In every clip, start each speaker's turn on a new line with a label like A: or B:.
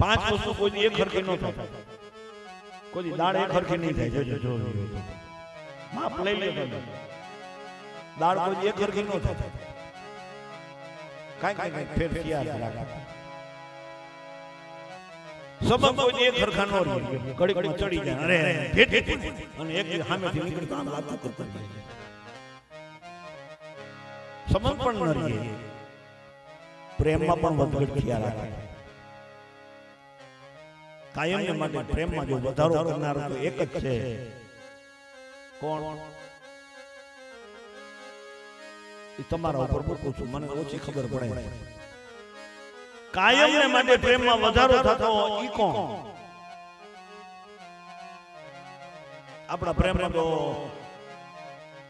A: પાંચ વસ્તુ કોઈ એક હરખી ન થાય. કોઈ દાળ એક હરખી નહીં થાય. જોજો જો. માપ લઈ લે તમે દાળ કોઈ એક હરખી ન થાય. કાંઈક કાંઈક ફેર જ રાખે. સંબંધ કોઈ એક ખરખા ન રહે ઘડીકમાં ચડી જાય. અરે ભેટી. અને એક સામેથી નીકળી તો આમ વાતું કરતા જાય પણ ન રહે. પ્રેમમાં પણ વધઘટ થયા રાખે. કાયમને માટે પ્રેમમાં જો વધારો કરનાર તો એક જ છે. કોણ? એ તમારા ઉપર પૂછું છું. મને ઓછી ખબર પડે. કાયમને માટે પ્રેમમાં વધારો થતો ઈ કોણ? આપણા પ્રેમમાં તો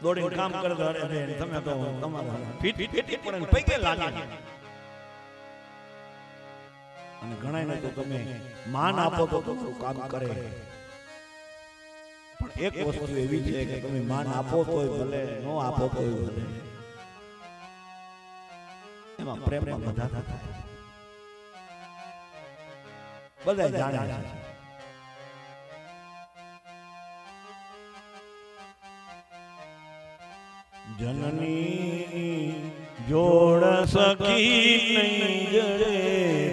A: દોડીને કામ કરતા તમે તો તમારા ફીટ ફીટી ને પૈકે લાગે. અને ઘણાને તો તમે માન આપો તો તમારું કામ કરે. પણ એક વસ્તુ એવી છે કે તમે માન આપો તોય ભલે ન આપો તોય ભલે. એમાં પ્રેમમાં બધા થાય. બધા જાણે છે. જનની જોડ સખી નહીં જડે.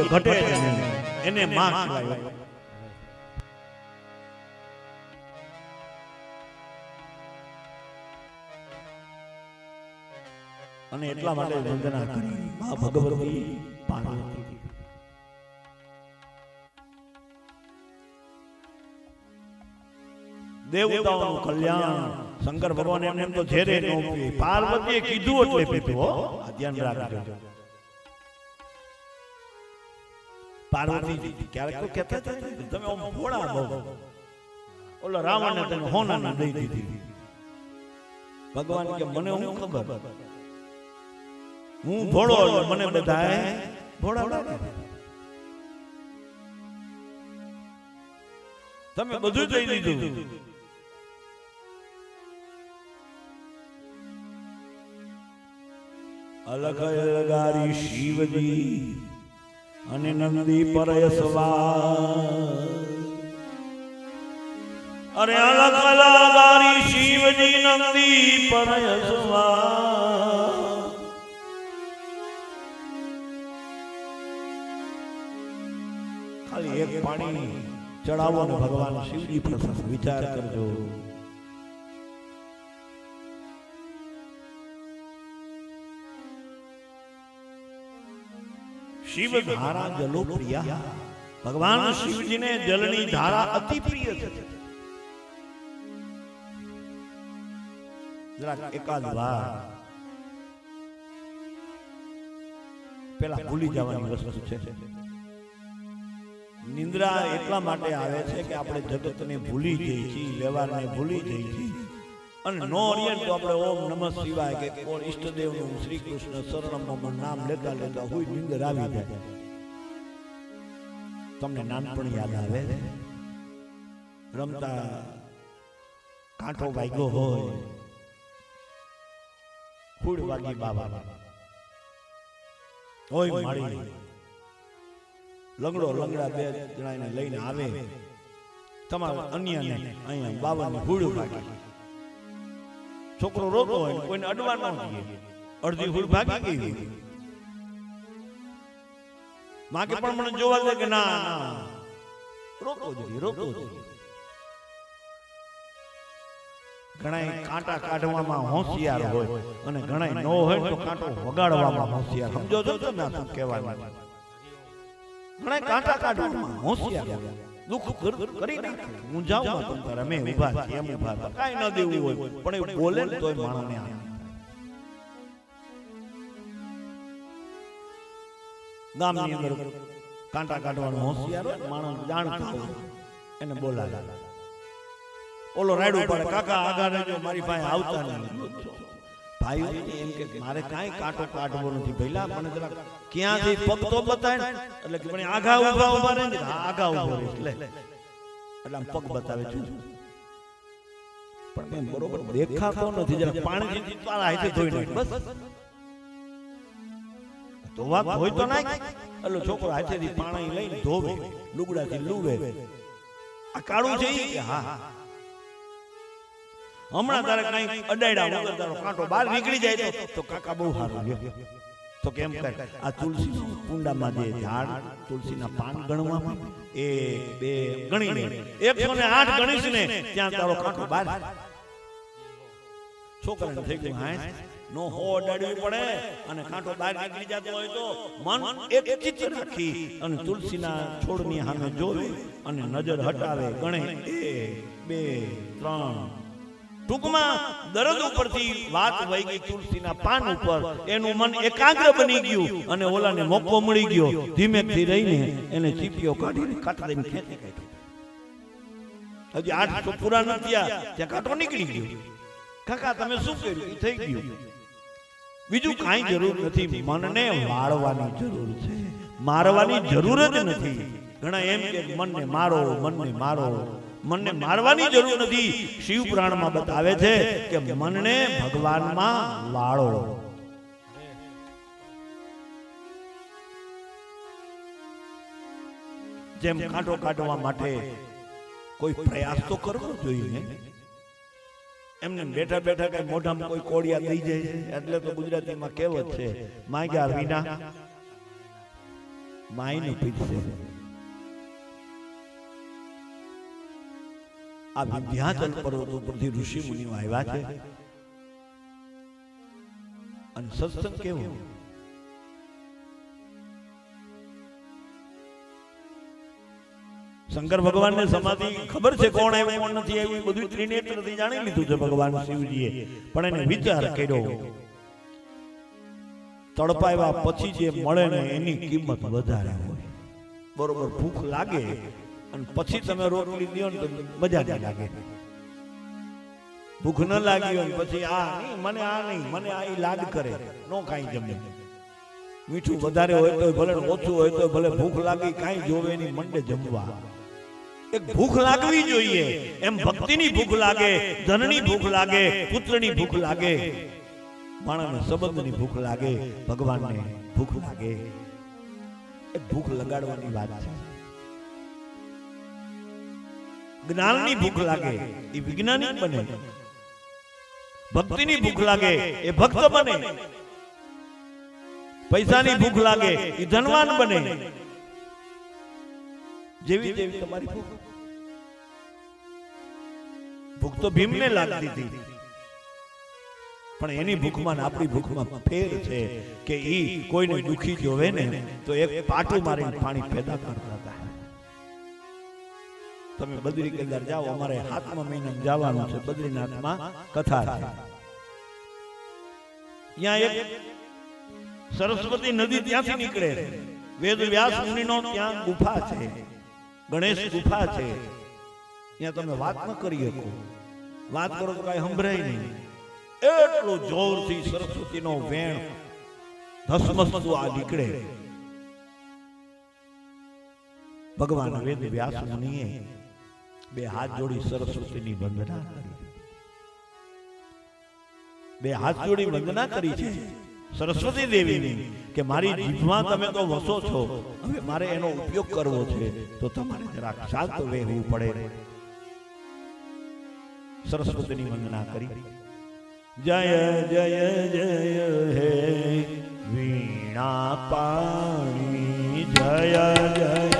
A: જઈએ ઘટે એને માં કહેવાય અને એટલા માટે વંદના કરી. મા ભગવતી પાર્વતી દેવતાઓનું કલ્યાણ શંકર ભગવાન એમને એમ તો ઝેરે ન પાર્વતીએ કીધું એટલે પીધું. આ ધ્યાન રાખજો. પાર્વતી, ક્યારેક કહેતા હતા તમે ઓમ ભોળા બહુ. ઓલા રાવણને તમે હોનાને દઈ દીધી. ભગવાન કે, મને હું ખબર? હું ભોળો મને બધાએ ભોળા તમે બધું દઈ દીધું. અલગ અલગારી શિવજી. અને નંદી પરયસવા અરે અલગ અલગારી શિવજી નંદી પરયસવા ખાલી એક પાણી ચડાવો ને ભગવાન શિવજી પ્રસાદ વિચાર કરજો. શિવ ધારા જલો પ્રિયા. ભગવાન શિવજીને જલની ધારા અતિ પ્રિય છે. જરાક એકાદ વાર. પેલા ભૂલી જવાની વસ્તુ છે. નિંદ્રા એટલા માટે આવે છે કે આપણે જગતને ભૂલી જઈએ છીએ વ્યવહારને ભૂલી જઈએ છીએ. અને નો ઓરિયન્ટ તો આપણે ઓમ નમઃ શિવાય કે ઈષ્ટદેવનું શ્રી કૃષ્ણ શરણમાં નામ લેતા લેતા હોય નિંદર આવી જાય. તમને નાનપણ યાદ આવે? રમતા કાંઠો વાગ્યો હોય, ફૂડ વાગી બાબા. હોય મારી લંગડો લંગડા બે જણાને લઈને આવે. તમારા અન્યને અહીંયા બાબાને ફૂડ ભાગી છોકરો રોતો હોય કોઈને અડવા ન જોઈએ. અડધી હુડ ભાગી ગઈ હોય. માં પણ મને જોવા દે કે ના ના. જોઈએ રોતો જોઈએ ઘણા કાંટા કાઢવામાં હોશિયાર હોય અને ઘણા ન હોય તો કાંટો વગાડવામાં હોશિયાર. સમજો છો ને શું કહેવાય ઘણા કાંટા કાઢવામાં હોશિયાર. દુઃખ કાંટા કાઢવાનો હોશિયાર એને બોલાવે. ઓલો રાયડું પડે, કાકા, આગળ મારી પાસે આવતા નહીં ભાઈઓ એમ કે મારે કાંઈ કાંટો કાઢવો નથી. ભઈલા પણ જરા ક્યાંથી પગ તો બતાય એટલે કે પણ આઘા ઊભા ઊભા રહે ને હા, આઘા ઊભો રહીશ લે એટલે આમ પગ બતાવે છું. પણ મેં બરોબર દેખાતો નથી. જરા પાણીથી તારા હાથે ધોઈ નાખ. બસ. ધોવા હોય તો નાખ. એટલે છોકરો હાથેથી પાણી લઈને ધોવે લુગડાથી લુવે. આ કાળું છે હા હા. હમણાં તારે કઈ અડાડ્યા વગર તારો કાંટો બહાર નીકળી જાય તો કાકા બહુ સારું તો કેમ કર આ તુલસી કુંડામાં જે ઝાડ તુલસીના પાન ગણવામાં એ બે ગણીને એકસો ને આઠ ગણીશ ને ત્યાં તારો કાંટો બહાર. છોકરાને થઈ ગયું હા નો હો અડાડવી પડે અને કાંટો બહાર નીકળી જતો હોય તો મન એક ચિત્ત રાખી અને તુલસીના છોડની સામે જોવે અને નજર હટાવે ગણે. એક બે ત્રણ. ટૂંકમાં દરદ ઉપરથી વાત વહી ગઈ તુલસીના પાન ઉપર. એનું મન એકાગ્ર બની ગયું અને ઓલાને મોકો મળી ગયો. ધીમેથી રહીને એને ચીપીઓ કાઢીને કાટ ખેંચી કાઢ્યો. હજી આઠ તો પૂરા ન થયા, ત્યાં કાંટો નીકળી ગયો. કાકા, તમે શું કર્યું? થઈ ગયું. બીજું કાંઈ જરૂર નથી. મનને વાળવાની જરૂર છે. મારવાની જરૂર જ નથી. ઘણા એમ કે, મનને મારો મનને મારો. મનને મારવાની જરૂર નથી. શિવ પુરાણમાં બતાવે છે કે મનને ભગવાનમાં વાળો. જેમ કાંટો કાઢવા માટે કોઈ પ્રયાસ તો કરવો જોઈએ. એમને બેઠા બેઠા કઈ મોઢામાં કોઈ કોડિયા થઈ જાય એટલે તો ગુજરાતીમાં કહેવત છે માંગ્યા વિના માયને પીછે આ વિધ્યાચલ પર્વત ઉપરથી ઋષિ મુનિઓ આવ્યા છે. અને સત્સંગ કેવો? શંકર ભગવાનને સમાધિ ખબર છે કોણ આવ્યું, કોણ નથી આવ્યું બધું ત્રિનેત્રથી જાણી લીધું છે ભગવાન શિવજીએ. પણ એને વિચાર કર્યો, તડપાવ્યા પછી જે મળે ને એની કિંમત વધારે હોય. બરોબર, ભૂખ લાગે અને પછી તમે રોટલી દો ને મજા નહીં લાગે. ભૂખ ન લાગી હોય પછી આ નહીં, મને આ નહીં, મને આ લાડ કરે. નો કાંઈ જમે. મીઠું વધારે હોય તો ભલે ઓછું હોય તો ભલે ભૂખ લાગી, કાંઈ જોવે નહીં, મંડે જમવા. એક ભૂખ લાગવી જોઈએ. એમ ભક્તિની ભૂખ લાગે, ધનની ભૂખ લાગે, પુત્રની ભૂખ લાગે. માણસને સંબંધની ભૂખ લાગે, ભગવાનને ભૂખ લાગે. એ ભૂખ લગાડવાની વાત છે. જ્ઞાનની ભૂખ લાગે એ વિજ્ઞાનિક બને. ભક્તિની ભૂખ લાગે એ ભક્ત બને. પૈસાની ભૂખ લાગે એ ધનવાન બને. જેવી જેવી તમારી ભૂખ. ભૂખ તો ભીમને લાગતી હતી. પણ એની ભૂખમાં ને આપણી ભૂખમાં ફેર છે કે ઈ કોઈને દુખી જોવે ને તો એક પાટું મારીને પાણી પેદા કરતા. તમે બદ્રી કેદાર જાઓ, અમારે હાથમાં મહિનામાં જવાનું છે, બદ્રીનાથમાં કથા સરસ્વતી નદી ત્યાંથી નીકળે વેદ વ્યાસ મુનિનો ત્યાં ગુફા છે, ગણેશ ગુફા છે. ત્યાં તમે વાત ન કરી શકો. વાત કરો તો કઈ સંભળાય નહીં. એટલો જોરથી સરસ્વતીનો વેણ ધસમસતું આ નીકળે. ભગવાન વેદ વ્યાસ મુનિએ બે હાથ જોડી સરસ્વતીની વંદના કરી. બે હાથ જોડી વંદના કરી છે. સરસ્વતી દેવીની કે મારી જીભમાં તમે તો વસો છો, હવે મારે એનો ઉપયોગ કરવો છે, તો તમારે જરાક શાંત રહેવું પડે. સરસ્વતીની વંદના કરી. જય જય જય, હે વીણા પાણી, જય જય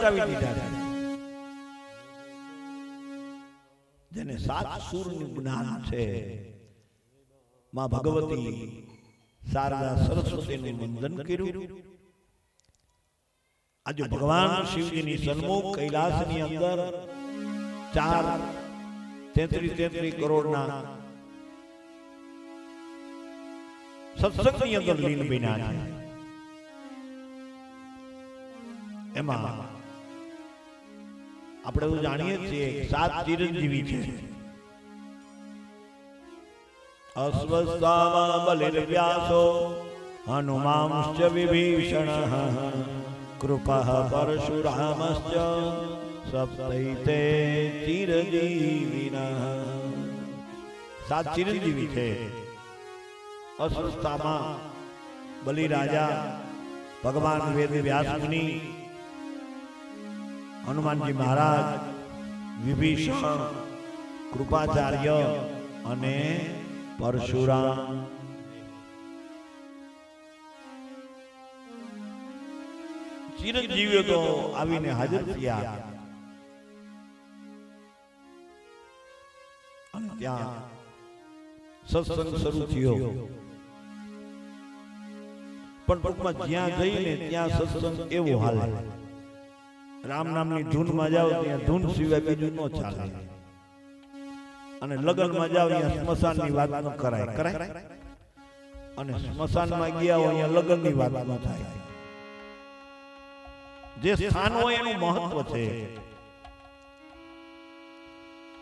A: પ્રગટાવી દીધા જેને સાત સુરનું જ્ઞાન છે. માં ભગવતી શારદા સરસ્વતીનું વંદન કર્યું. આજે ભગવાન શિવજીની સન્મુખ કૈલાસની અંદર ચાર તેત્રીસ તેત્રીસ કરોડના સત્સંગની અંદર લીન બન્યા છે. એમાં આપણે તો જાણીએ છીએ સાત ચિરંજીવી છે. અશ્વત્થામા બલિર્વ્યાસો હનુમાંશ્ચ વિભીષણ કૃપા પરશુરામશ્ચ સપ્તૈતે ચિરંજીવિના. સાત ચિરંજીવી છે. અશ્વત્થામા બલિરાજા ભગવાન વેદ વ્યાસ મુનિ હનુમાનજી મહારાજ, વિભીષણ, કૃપાચાર્ય અને પરશુરામ. ચિરંજીવીઓ તો આવીને હાજર થયા. અને ત્યાં સત્સંગ શરૂ થયો. પણ ટૂંકમાં જ્યાં જઈને ત્યાં સત્સંગ એવો હાલે. રામ નામની ધૂનમાં જાઓ ત્યાં ધૂન સિવાય બીજું ન ચાલે. અને લગ્નમાં જાઓ ત્યાં સ્મશાનની વાત ન કરાય. કરાય. અને સ્મશાનમાં ગયા હોય ત્યાં લગ્નની વાત ન થાય. જે સ્થાન હોય એનું મહત્વ છે.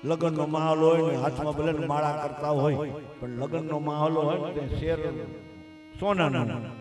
A: લગ્નનો માહોલ હોય ને હાથમાં ભલે માળા કરતા હોય પણ લગ્નનો માહોલ હોય ને શેર સોનાનો.